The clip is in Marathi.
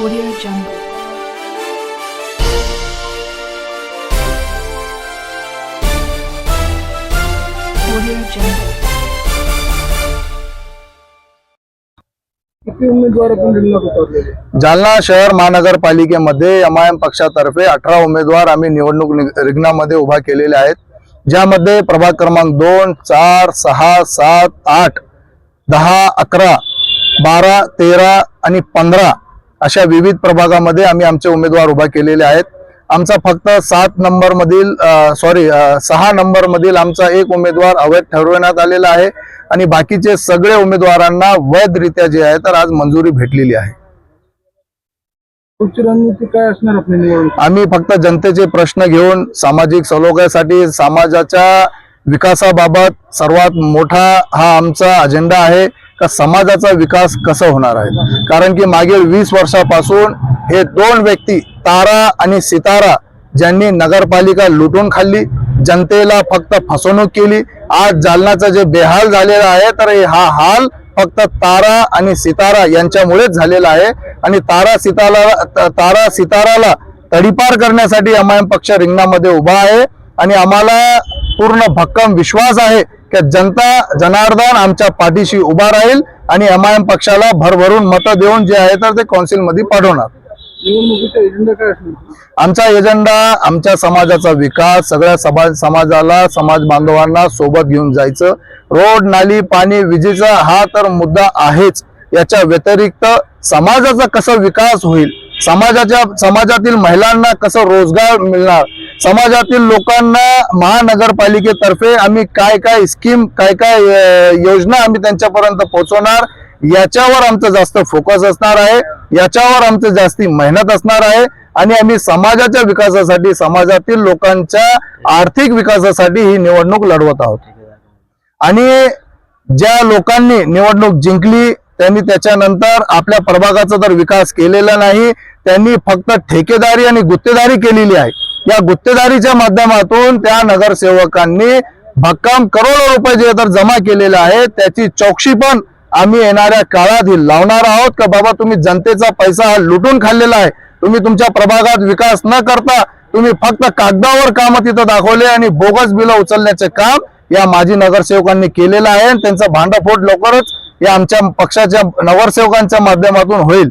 Audio Jungle. Audio Jungle. किती उमेदवार आपण रिंगणात उतरलेले जालना शहर महानगरपालिकेमध्ये एम आय एम पक्षातर्फे अठरा उमेदवार आम्ही निवडणूक नि- रिंगणामध्ये उभा केलेले आहेत ज्यामध्ये प्रभाग क्रमांक दोन चार सहा सात आठ दहा अकरा बारा तेरा आणि पंधरा अशा विविध प्रभागामध्ये आम्ही आमचे उमेदवार उभा केलेले आहेत. आमचा फक्त सात नंबर मधील सॉरी सहा नंबर मधील आमचा एक उमेदवार अवैध ठरवण्यात आलेला आहे आणि बाकीचे सगळे उमेदवारांना वैधरित्या जे आहे तर आज मंजुरी भेटलेली आहे. काय असणार आम्ही फक्त जनतेचे प्रश्न घेऊन सामाजिक सलोख्यासाठी समाजाच्या विकासाबाबत सर्वात मोठा हा आमचा अजेंडा आहे. का समाजाचा विकास कसं होणार आहे? कारण की मागील वीस वर्षापासून हे दोन व्यक्ती तारा आणि सितारा ज्यांनी नगरपालिका लुटून खाल्ली जनतेला फक्त फसवणूक केली. आज जालनाचं जे बेहाल झालेला आहे तर हा हाल फक्त तारा आणि सितारा यांच्यामुळेच झालेला आहे. आणि तारा सितारा तारा सिताराला तडीपार करण्यासाठी एम पक्ष रिंगणामध्ये उभा आहे. आणि आम्हाला पूर्ण भक्कम विश्वास आहे की जनता जनार्दन आमच्या पाठीशी उभा राहील आणि एमआयएम पक्षाला भरभरून मतं देऊन जे आहे तर ते कौन्सिलमध्ये पाठवणार आमचा एजेंडा आमच्या समाजाचा विकास सगळ्या समाज समाजाला समाज बांधवांना सोबत घेऊन जायचं. रोड नाली पाणी विजेचा हा तर मुद्दा आहेच. याच्या व्यतिरिक्त समाजाचा कसा विकास होईल? समाजाच्या समाजातील महिलांना कसं रोजगार मिळणार? समाजातील लोकांना महानगरपालिकेतर्फे आम्ही काय काय स्कीम काय काय योजना आम्ही त्यांच्यापर्यंत पोहोचवणार याच्यावर आमचं जास्त फोकस असणार आहे. याच्यावर आमचं जास्ती मेहनत असणार आहे. आणि आम्ही समाजाच्या विकासासाठी समाजातील लोकांच्या आर्थिक विकासासाठी ही निवडणूक लढवत आहोत. आणि ज्या लोकांनी निवडणूक जिंकली त्यांनी त्याच्यानंतर आपल्या प्रभागाचा तर विकास केलेला नाही त्यांनी फक्त ठेकेदारी आणि गुत्तेदारी केलेली आहे. या गुत्तेदारीच्या माध्यमातून त्या नगरसेवकांनी भक्काम करोडो रुपये जे तर जमा केलेले आहे त्याची चौकशी पण आम्ही येणाऱ्या काळात ही लावणार आहोत का बाबा तुम्ही जनतेचा पैसा हा लुटून खाल्लेला आहे? तुम्ही तुमच्या प्रभागात विकास न करता तुम्ही फक्त कागदावर काम तिथं दाखवले आणि बोगस बिलं उचलण्याचे काम या माजी नगरसेवकांनी केलेलं आहे आणि त्यांचा भांडाफोट लवकरच या आमच्या पक्षाच्या नगरसेवकांच्या माध्यमातून होईल.